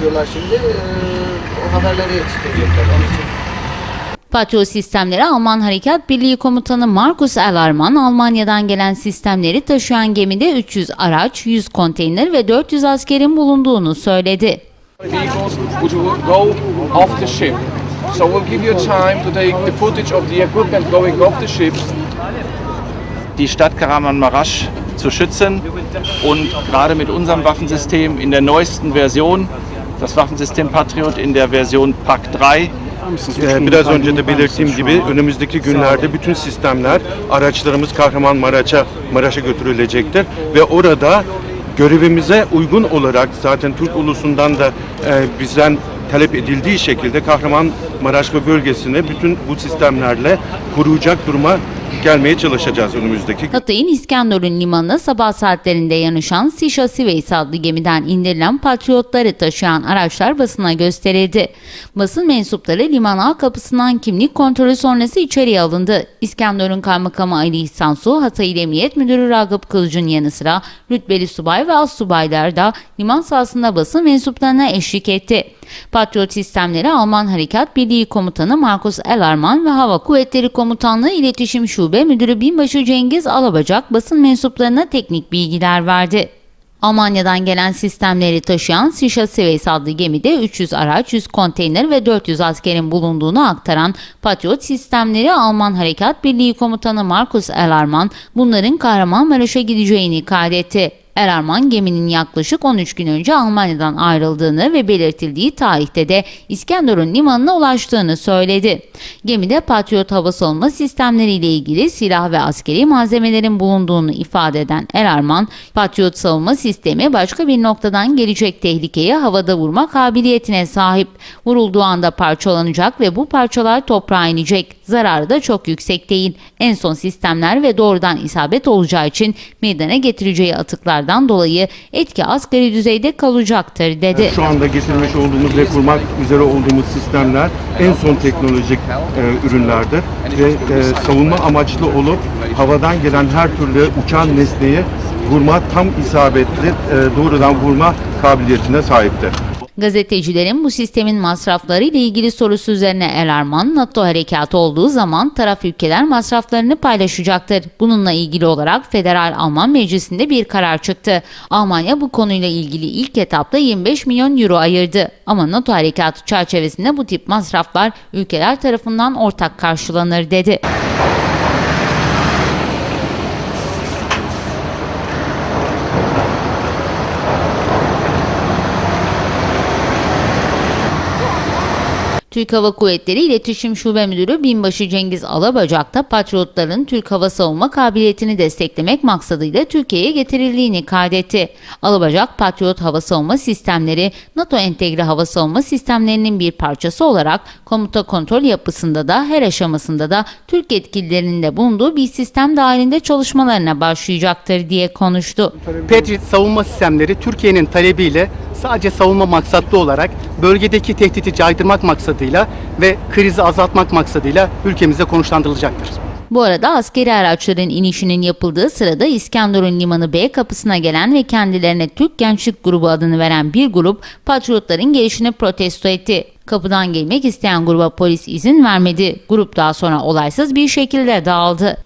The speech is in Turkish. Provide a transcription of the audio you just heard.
Diyorlar şimdi eee, o haberleri yetiştirecekler. Onun için Patriot sistemleri Alman Harekat Birliği Komutanı Markus Ellermann, Almanya'dan gelen sistemleri taşıyan gemide 300 araç, 100 konteyner ve 400 askerin bulunduğunu söyledi. So we'll give you time to take the footage of the equipment going off the ship. Die Stadt Karaman-Marasch zu schützen. Und gerade mit unserem Waffensystem in der neuesten Version, das Waffensystem Patriot in der Version PAC 3, Ee, Biraz önce de belirttiğim gibi önümüzdeki günlerde bütün sistemler araçlarımız Kahramanmaraş'a Maraş'a götürülecektir. Ve orada görevimize uygun olarak zaten Türk ulusundan da e, bizden talep edildiği şekilde Kahramanmaraş ve bölgesini bütün bu sistemlerle koruyacak duruma gelmeye çalışacağız önümüzdeki Hatay'ın İskenderun limanına sabah saatlerinde yanışan Sisha Siveys adlı gemiden indirilen patriotları taşıyan araçlar basına gösterildi. Basın mensupları liman ağ kapısından kimlik kontrolü sonrası içeriye alındı. İskenderun Kaymakamı Ali İhsan Su, Hatay Emniyet Müdürü Ragıp Kılıç'ın yanı sıra rütbeli subay ve az subaylar da liman sahasında basın mensuplarına eşlik etti. Patriot sistemleri Alman Harekat Birliği Komutanı Markus Ellermann ve Hava Kuvvetleri Komutanlığı İletişim Şube Müdürü Binbaşı Cengiz Alabacak basın mensuplarına teknik bilgiler verdi. Almanya'dan gelen sistemleri taşıyan Sisha Seveys adlı gemide 300 araç, 100 konteyner ve 400 askerin bulunduğunu aktaran Patriot sistemleri Alman Harekat Birliği Komutanı Markus Ellermann bunların Kahramanmaraş'a gideceğini kaydetti. Erarman geminin yaklaşık 13 gün önce Almanya'dan ayrıldığını ve belirtildiği tarihte de İskenderun limanına ulaştığını söyledi. Gemide Patriot hava savunma sistemleriyle ilgili silah ve askeri malzemelerin bulunduğunu ifade eden Erarman, Patriot savunma sistemi başka bir noktadan gelecek tehlikeye havada vurma kabiliyetine sahip. Vurulduğu anda parçalanacak ve bu parçalar toprağa inecek. Zararı da çok yüksek değil. En son sistemler ve doğrudan isabet olacağı için meydana getireceği atıklardan dolayı etki asgari düzeyde kalacaktır dedi. Şu anda getirmiş olduğumuz ve kurmak üzere olduğumuz sistemler en son teknolojik e, ürünlerdir ve e, savunma amaçlı olup havadan gelen her türlü uçan nesneyi vurma tam isabetli e, doğrudan vurma kabiliyetine sahiptir. Gazetecilerin bu sistemin masrafları ile ilgili sorusu üzerine Erarman, NATO harekatı olduğu zaman taraf ülkeler masraflarını paylaşacaktır. Bununla ilgili olarak Federal Alman Meclisi'nde bir karar çıktı. Almanya bu konuyla ilgili ilk etapta 25 milyon euro ayırdı. Ama NATO harekatı çerçevesinde bu tip masraflar ülkeler tarafından ortak karşılanır dedi. Türk Hava Kuvvetleri İletişim Şube Müdürü Binbaşı Cengiz Alabacak da Patriotların Türk hava savunma kabiliyetini desteklemek maksadıyla Türkiye'ye getirildiğini kaydetti. Alabacak, Patriot hava savunma sistemleri NATO entegre hava savunma sistemlerinin bir parçası olarak komuta kontrol yapısında da her aşamasında da Türk yetkililerinin de bulunduğu bir sistem dahilinde çalışmalarına başlayacaktır diye konuştu. Patriot savunma sistemleri Türkiye'nin talebiyle sadece savunma maksatlı olarak bölgedeki tehdidi caydırmak maksadıyla ve krizi azaltmak maksadıyla ülkemizde konuşlandırılacaktır. Bu arada askeri araçların inişinin yapıldığı sırada İskenderun Limanı B kapısına gelen ve kendilerine Türk Gençlik Grubu adını veren bir grup patriotların gelişini protesto etti. Kapıdan gelmek isteyen gruba polis izin vermedi. Grup daha sonra olaysız bir şekilde dağıldı.